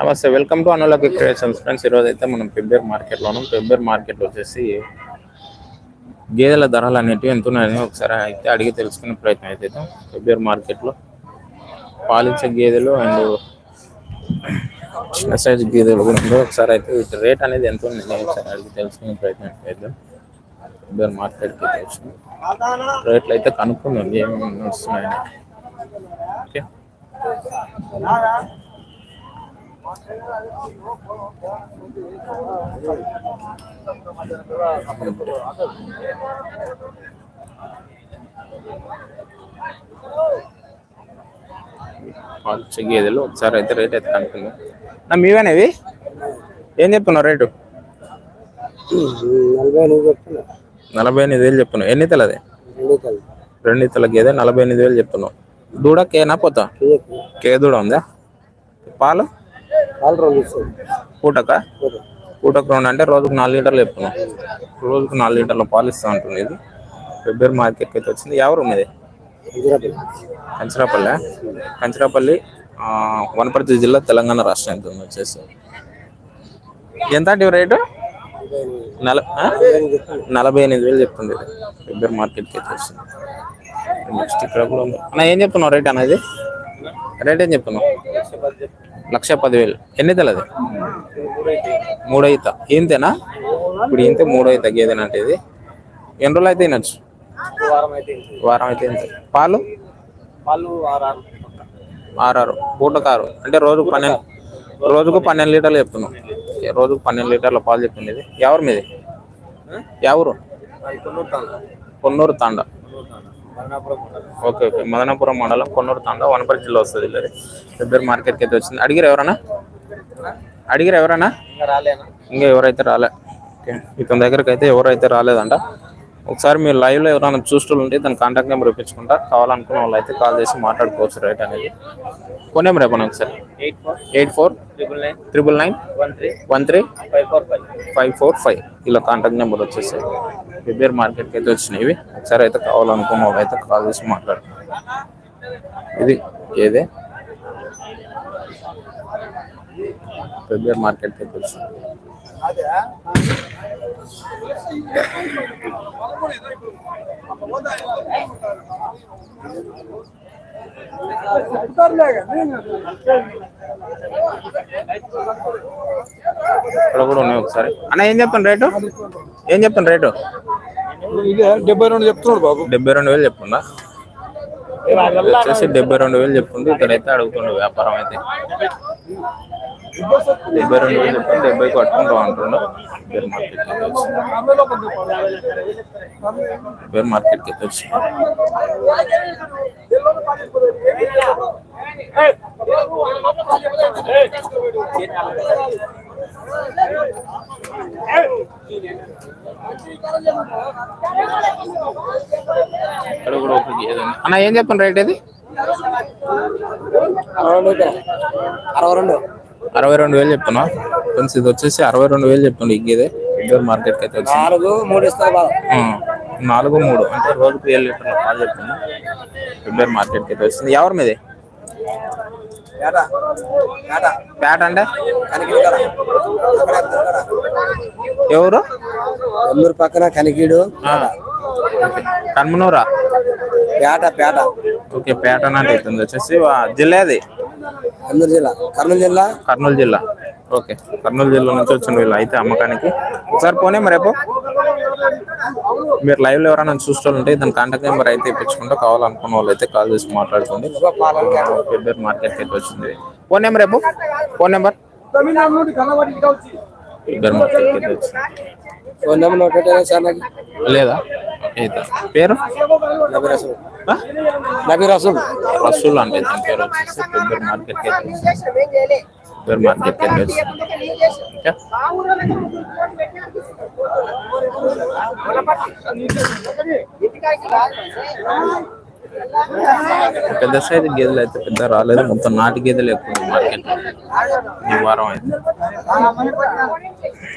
నమస్తే welcome to అనులకి creations friends ఈరోజు అయితే మనం పెబ్బేర్ మార్కెట్లో ఉన్నాం పెబ్బేర్ మార్కెట్ వచ్చేసి గేదెల ధరలు అనేటివి ఎంత ఉన్నాయని ఒకసారి అయితే అడిగి తెలుసుకునే ప్రయత్నం అయితే పెబ్బేర్ మార్కెట్లో పాలించే గేదెలు అండ్ చిన్న సైజ్ గేదెలు కూడా ఉన్నాయి. ఒకసారి అయితే వీటి రేట్ అనేది ఎంత ఉందని ఒకసారి అడిగి తెలుసుకునే ప్రయత్నం అయితే పెబ్బేర్ మార్కెట్కి వచ్చి రేట్లు అయితే కనుక్కుందాం ఏమేమి వస్తున్నాయని. ఓకే గేదెలు ఒకసారి అయితే రేట్ అయితే కనుక్కుందాం నా మీవేనేవి ఏం చెప్తున్నావు రేటు? నలభై ఎనిమిది వేలు చెప్తున్నావు. ఎన్ని తలది రెండు ఇతల గేదె నలభై ఎనిమిది వేలు చెప్తున్నావు. దూడ కేనా పోతా? కే దూడ ఉందా? పాలు? పూటక? పూటకు రెండు అంటే రోజుకు నాలుగు లీటర్లు చెప్తున్నావు రోజుకు నాలుగు లీటర్ల పాలు ఇస్తా ఉంటుంది ఇది. ఫిబ్రవరి మార్కెట్కి అయితే వచ్చింది. ఎవరు మీది? కంచరాపల్లి. కంచరాపల్లి వనపర్తి జిల్లా తెలంగాణ రాష్ట్రం ఎంత ఉంది వచ్చేసి. ఎంత అంటే రేటు? నల? నలభై ఎనిమిది వేలు చెప్తుంది ఫిబ్రవరి మార్కెట్కి అయితే వచ్చింది. నెక్స్ట్ ఇక్కడ కూడా అన్న ఏం చెప్తున్నావు రేట్ అనేది రేట్ ఏం చెప్తున్నావు? లక్ష పదివేలు. ఎన్ని తెలది మూడో ఈత ఇంతేనా ఇప్పుడు ఇంతే మూడో ఈత గేదెనంటే ఇది? ఎన్ని రోజులు అయితే తినచ్చు? వారం అయితే వారం అయితే ఇంతే పాలు ఆరు ఆరారు. పూటకారు. అంటే రోజుకు పన్నెండు రోజుకు పన్నెండు లీటర్లు చెప్తున్నాం. రోజుకు పన్నెండు లీటర్ల పాలు చెప్పింది ఇది? ఎవరు మీది? ఎవరు? కొన్నూరు తాండ. Okay okay. మదనాపురం మండలం కొన్నూరు తాండ వనపర్తి జిల్లా వస్తుంది ఇది ఫిబ్రవరి మార్కెట్కి అయితే వచ్చింది. అడిగిరు ఎవరన్నా? అడిగిరు ఎవరన్నా? ఇంకా రాలేనా? ఇంకా ఎవరైతే రాలే. ఓకే. ఇతని దగ్గరికి అయితే ఎవరైతే రాలేదంట. ఒకసారి మీరు లైవ్లో ఎవరైనా చూస్తుంటే దాని కాంటాక్ట్ నెంబర్ ఇప్పించుకుంటా. కావాలనుకున్న వాళ్ళు అయితే కాల్ చేసి మాట్లాడుకోవచ్చు రేట్ అనేది. ఫోన్ నెంబర్ చెప్పండి ఒకసారి. Eight four eight four triple nine triple nine one three one three five four five. Five four five. ఇలా కాంటాక్ట్ నెంబర్ వచ్చేసి ఫిబ్రవరి మార్కెట్కి అయితే వచ్చినాయి ఇవి. ఒకసారి అయితే కావాలనుకున్న వాళ్ళు అయితే కాల్ చేసి మాట్లాడు ఇది ఏదే? ఫిబ్రవరి మార్కెట్కి అయితే వచ్చింది. ఇక్కడ కూడా ఉన్నాయి ఒకసారి. అన్న ఏం చెప్తాను రేటు? ఏం చెప్తాను రేటు? డెబ్బై రెండు చెప్తున్నాడు బాబు. డెబ్బై రెండు వేలు చెప్పుందా వచ్చేసి డెబ్బై రెండు వేలు చెప్పుంది ఇక్కడైతే అడుగుతుండు వ్యాపారం అయితే. డెబ్బై రెండు వేలు చెప్పాను డెబ్బై కట్టుకుంటాం అంటుండు బేర్ మార్కెట్ బేర్ మార్కెట్కి వచ్చి ఇక్కడ కూడా ఒక గేదె అన్న ఏం చెప్పండి రేట్ ఇది? అరవై రెండు. అరవై రెండు వేలు చెప్తున్నా. ఫ్రెండ్స్ ఇది వచ్చేసి అరవై రెండు వేలు చెప్తుండే ఈ గేదె బేర్ మార్కెట్కి అయితే వచ్చింది నాలుగు మూడు నాలుగు మూడు. అంటే రోజుకు ఏడు లీటర్ల పాలు చెప్తున్నా. ఫిబ్రవరి మార్కెట్కి అయితే వచ్చింది. ఎవరి మీది? బ్యాట్ అంటే? కదా ఎవరు? ఎల్లూరు పక్కన కనికిడు. కన్మనూరా పేట పేట ఓకే పేట అంటే అవుతుంది వచ్చేసి జిల్లా అది అల్లూరు జిల్లా. కర్నూలు జిల్లా? కర్నూలు జిల్లా. ఓకే. కర్నూలు జిల్లా నుంచి వచ్చిన వీళ్ళు అయితే అమ్మకానికి. ఒకసారి పోనీ మరి రేపు మీరు లైవ్లో ఎవరైనా చూస్తుంటే దాని కాంటాక్ట్ నెంబర్ అయితే ఇప్పించుకుంటే కావాలనుకున్న వాళ్ళు అయితే కాల్ చేసి మాట్లాడుకోండి. మార్కెట్ అయితే వచ్చింది. ఫోన్ నెంబర్ రేపు ఫోన్ నెంబర్. అయితే వచ్చింది. ఫోన్ నెంబర్ లేదా? అయితే పేరు? నబీ రసూల్ రసూల్ అంటే దాని పేరు వచ్చేసి ఫిబ్రవరి మార్కెట్ అయితే వచ్చింది? ఫిబ్రవరి మార్కెట్ అయితే వచ్చింది? ఓకే పెద్ద సైజు గేదెలు అయితే పెద్ద రాలేదు. మొత్తం నాటి గేదెలు ఎక్కువ మార్కెట్ ఈ వారం అయితే.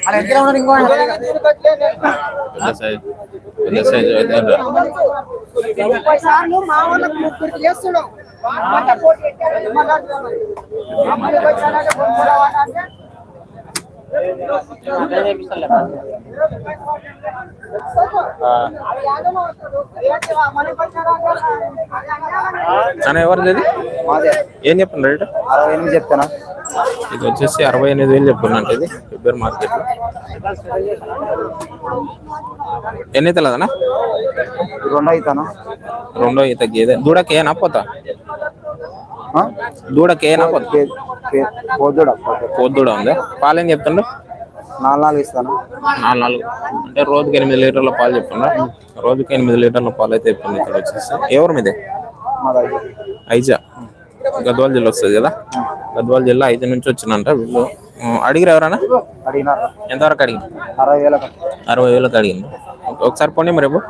పెద్ద సైజు. పెద్ద సైజు అయితే ముప్పై సార్లు మా వాళ్ళకి ముగ్గురికి చేస్తున్నాం అన్న ఎవరిది ఏం చెప్పండి రేటు? అరవై ఎనిమిది చెప్తానా? ఇది వచ్చేసి అరవై ఎనిమిది వేలు చెప్పుకున్నట్టు ఇది ఫిబ్రవరి మార్కెట్ ఎన్ని అవుతుందన్నా రెండు అవుతానా? రెండో ఈత గేదె. దూడకి ఏనా? పోతా? దూడకి ఏనా పోతా పోతుడా పొద్దుడ ఉందా. పాలు ఏం చెప్తుండ్రు నాలుగు నాలుగు ఇస్తాను. నాలుగు నాలుగు. అంటే రోజుకి ఎనిమిది లీటర్ల పాలు చెప్తుండ్రా రోజుకి ఎనిమిది లీటర్ల పాలు అయితే చెప్తుంది ఇక్కడ వచ్చేసి. ఎవరు మీదే? ఐజా. గద్వాల జిల్లా వస్తుంది కదా? గద్వాల జిల్లా ఐదు నుంచి వచ్చిందంట వీళ్ళు. అడిగిరు ఎవరన్నా అడిగినా. ఎంతవరకు అడిగింది అరవై వేలకు. అరవై వేలకు అడిగింది. ఒకసారి పోనీ రేపు.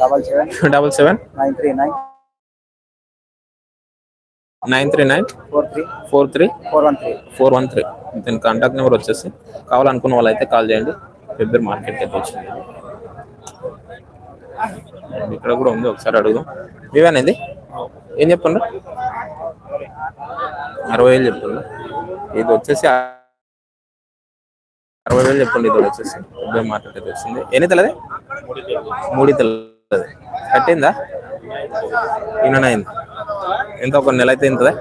Double seven. Double seven. Nine three nine. Nine three nine four three four three four one three four one three. దీని కాంటాక్ట్ నెంబర్ వచ్చేసి కావాలనుకున్న వాళ్ళు అయితే కాల్ చేయండి. ఫిబ్రవరి మార్కెట్కి అయితే వచ్చింది ఇక్కడ కూడా ఉంది ఒకసారి అడుగుదాం. ఇవేనేది ఏం చెప్తుండ్రు? అరవై వేలు చెప్తుండ్రు. ఇది వచ్చేసి అరవై వేలు చెప్పండి ఇది వచ్చేసి. ఫిబ్రవరి మార్కెట్ అయితే వచ్చింది. ఎన్ని తెలది మూడు తెల్లది. కట్టిందా? ఈయన అయింది ఎంత ఒక నెల అయితే ఇంతదా?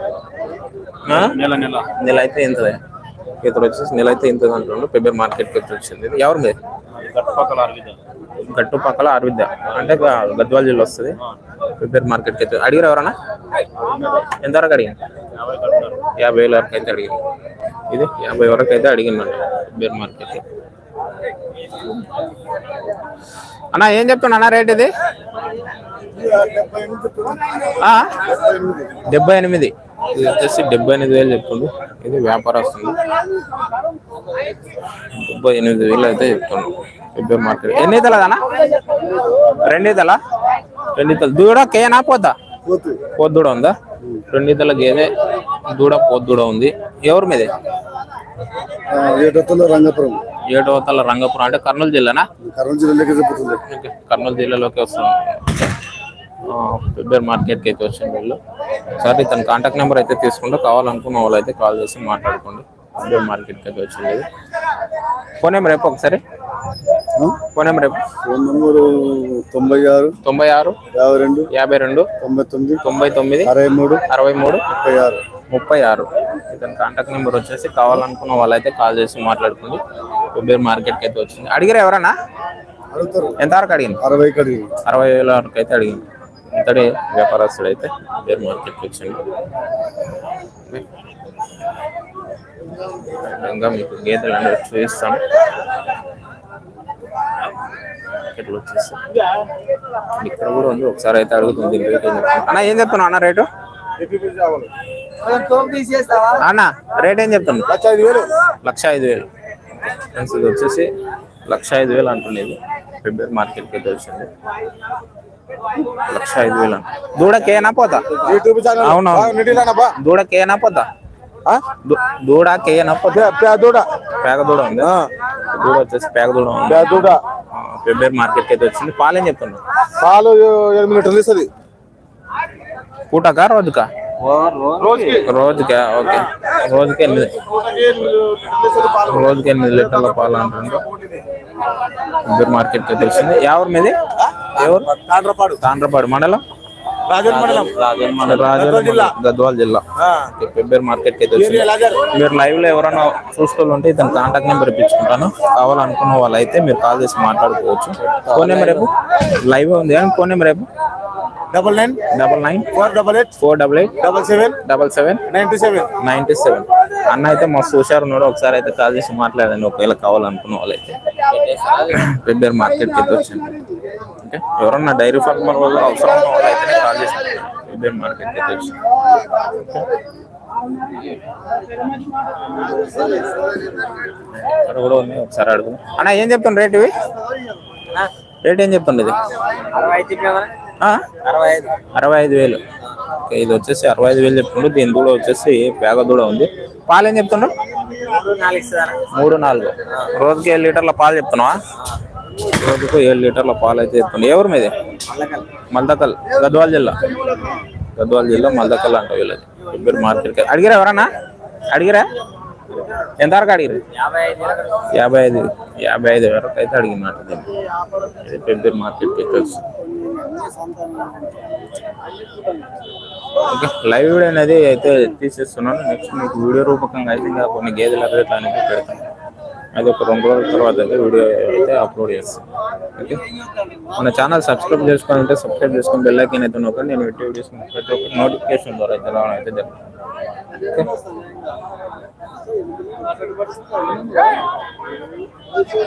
నెల నెల. నెల అయితే ఇంతదే. ఇతడు వచ్చేసి నెల అయితే ఇంత అంటుండ్రు ఫిబ్రవరి మార్కెట్కి వచ్చి వచ్చింది. ఇది ఎవరు మీద గట్టుపక్కల అరవిద్య అంటే గద్వాల జిల్లా వస్తుంది. ఫిబ్రవరి మార్కెట్కి అయితే. అడిగారు ఎవరన్నా? ఎంతవరకు అడిగింది యాభై వేల వరకు అయితే అడిగింది ఇది యాభై వరకు అయితే అడిగిందండి ఫిబ్రవరి మార్కెట్ అన్న ఏం చెప్తున్నా అన్న రేట్ ఇది? డెబ్బై ఎనిమిది. ఇది వచ్చేసి డెబ్బై ఎనిమిది వేలు చెప్తుండు. ఇది వ్యాపారస్తుంది డెబ్బై ఎనిమిది వేలు అయితే చెప్తుండు. February market. ఎన్ని ఇతలదనా రెండు ఇతలా రెండు ఇతలు దూడ కేనా పోతా పోతు దూడ ఉందా? రెండు ఇతల గేదె దూడ పోతు దూడ ఉంది. ఎవరి మీదే? ఏటత్తులో రంగపురం. ఏడవతల రంగపురం. అంటే కర్నూలు జిల్లానా? కర్నూలు జిల్లాలోకి. కర్నూలు జిల్లాలోకి వస్తాం ఫిబ్రవరి మార్కెట్కి అయితే వచ్చింది వీళ్ళు. సరే ఇతని కాంటాక్ట్ నెంబర్ అయితే తీసుకుంటే. కావాలనుకున్న వాళ్ళు అయితే కాల్ చేసి మాట్లాడుకోండి. ఫిబ్రవరి మార్కెట్కి అయితే వచ్చింది. ఫోన్ నెంబర్ రేపు ఒకసారి. ఫోన్ నెంబర్ రేపు ఫోన్ నంబరు తొంభై ఆరు తొంభై ఆరు యాభై రెండు యాభై రెండు తొంభై తొమ్మిది తొంభై తొమ్మిది అరవై మూడు అరవై మూడు ముప్పై ఆరు. ముప్పై ఆరు. ఇతని కాంటాక్ట్ నెంబర్ వచ్చేసి కావాలనుకున్న వాళ్ళైతే కాల్ చేసి మాట్లాడుకోండి. ఫిబ్రవరి మార్కెట్కి అయితే వచ్చింది. అడిగారు ఎవరన్నా? అడుగుతారు. ఎంతవరకు అడిగింది? అరవై అరవై వేల వరకు అయితే అడిగింది. ఇంతటి వ్యాపారస్తుడు అయితే బేర్ మార్కెట్కి వచ్చింది ఇంకా మీకు గేదెలు అనేవి చూపిస్తాను వచ్చేసి. ఇక్కడ కూడా ఉంది ఒకసారి అయితే అడుగుతుంది అన్న ఏం చెప్తున్నావు అన్న రేటు? అన్న రేట్ ఏం చెప్తున్నా లక్ష ఐదు వేలు. లక్ష ఐదు వేలు ఫ్రెండ్స్ ఇది వచ్చేసి లక్ష ఐదు వేలు అంటున్నది ఫిబ్రవరి మార్కెట్కి అయితే వచ్చింది లక్ష ఐదు వేలు? దూడకేనా పోతా? YouTube channel. అవునవును. నిటిలానబ్బా దూడకేనా పోతా? దూడకేనా పోతా? పేదూడ పేగ దూడ. ఉంది. దూడ వచ్చేసి పేగ దూడ ఉంది. మార్కెట్కి అయితే వచ్చింది. పాలేం చెప్తున్నావు పాలు ఎనిమిది లీటర్లు ఇస్తుంది. పూటకా రోజుకా? రోజుకి. రోజుకా. ఓకే. రోజుకి ఎనిమిది. రోజుకి ఎనిమిది లీటర్ల పాలు అంటుండ్రు ఫిబ్రవరి మార్కెట్కి అయితే వచ్చింది ఎవరి మీది? ఎవరు తాండ్రపాడు. తాండ్రపాడు మండలం? రాజన్ మండలం. జిల్లా. గద్వాల్ జిల్లా. ఫిబ్రవరి మార్కెట్కి వచ్చింది. మీరు లైవ్లో ఎవరైనా చూసుకోవాలంటే ఇతను కాంటాక్ట్ నెంబర్ ఇప్పించుకుంటాను. కావాలనుకున్న వాళ్ళు అయితే మీరు కాల్ చేసి మాట్లాడుకోవచ్చు. ఫోన్ నెంబర్ రేపు లైవ్ ఉంది కానీ ఫోన్ నెంబర్ రేపు double nine double nine four double eight four double eight double seven double seven ninety seven ninety seven అన్న అయితే మస్తు హుషారు ఉన్నాడు. ఒకసారి అయితే కాల్ చేసి మాట్లాడండి. ఒకవేళ కావాలనుకున్న వాళ్ళైతే. ఫిబ్రవరి మార్కెట్కి అయితే వచ్చింది ఓకే? ఎవరన్నా డైరీ ఫార్మర్ వల్ల అవసరం ఉన్న వాళ్ళు అయితే కాల్ చేసి ఫిబ్రవరి మార్కెట్కి అయితే వచ్చింది ఇక్కడ కూడా ఉంది. ఒకసారి అడుగు అన్న ఏం చెప్తాను రేట్ ఇవి? రేట్ ఏం చెప్తుండే ఇది? ఆ? అరవై ఐదు వేలు. ఇది వచ్చేసి అరవై ఐదు వేలు చెప్తుండ్రు దీని దూడ వచ్చేసి పేగ దూడ ఉంది. పాలు ఏం చెప్తుండ్రు మూడు నాలుగు. రోజుకి ఏడు లీటర్ల పాలు చెప్తున్నావా? రోజుకు ఏడు లీటర్ల పాలు అయితే చెప్తుంది ఎవరు మీది? మల్దకల్ గద్వాల జిల్లా. గద్వాల జిల్లా మల్దకల్ అంట వీళ్ళది. ఇద్దరు మార్కెట్కి అడిగిరా ఎవరన్నా? అడిగిరా? ఎంతవరకు అడిగిరు? యాభై ఐదు. యాభై ఐదు వరకు అయితే అడిగినట్టు దీన్ని. ఇది పెద్ద మార్కెట్కి తెలుసు. ఓకే లైవ్ వీడియో అనేది అయితే తీసేస్తున్నాను. నెక్స్ట్ మీకు వీడియో రూపకంగా అయితే ఇంకా కొన్ని గేదెల రేట్లు అనేది పెడతాను. అది ఒక రెండు రోజుల తర్వాత అయితే వీడియో అయితే అప్లోడ్ చేస్తాను. ఓకే మన ఛానల్ సబ్స్క్రైబ్ చేసుకోవాలంటే సబ్స్క్రైబ్ చేసుకొని బెల్ అయితే నొక్కండి. నేను పెట్టే వీడియోస్ ప్రతి ఒక్క నోటిఫికేషన్ ద్వారా అయితే రావడం అయితే జరుగుతుంది. ఓకే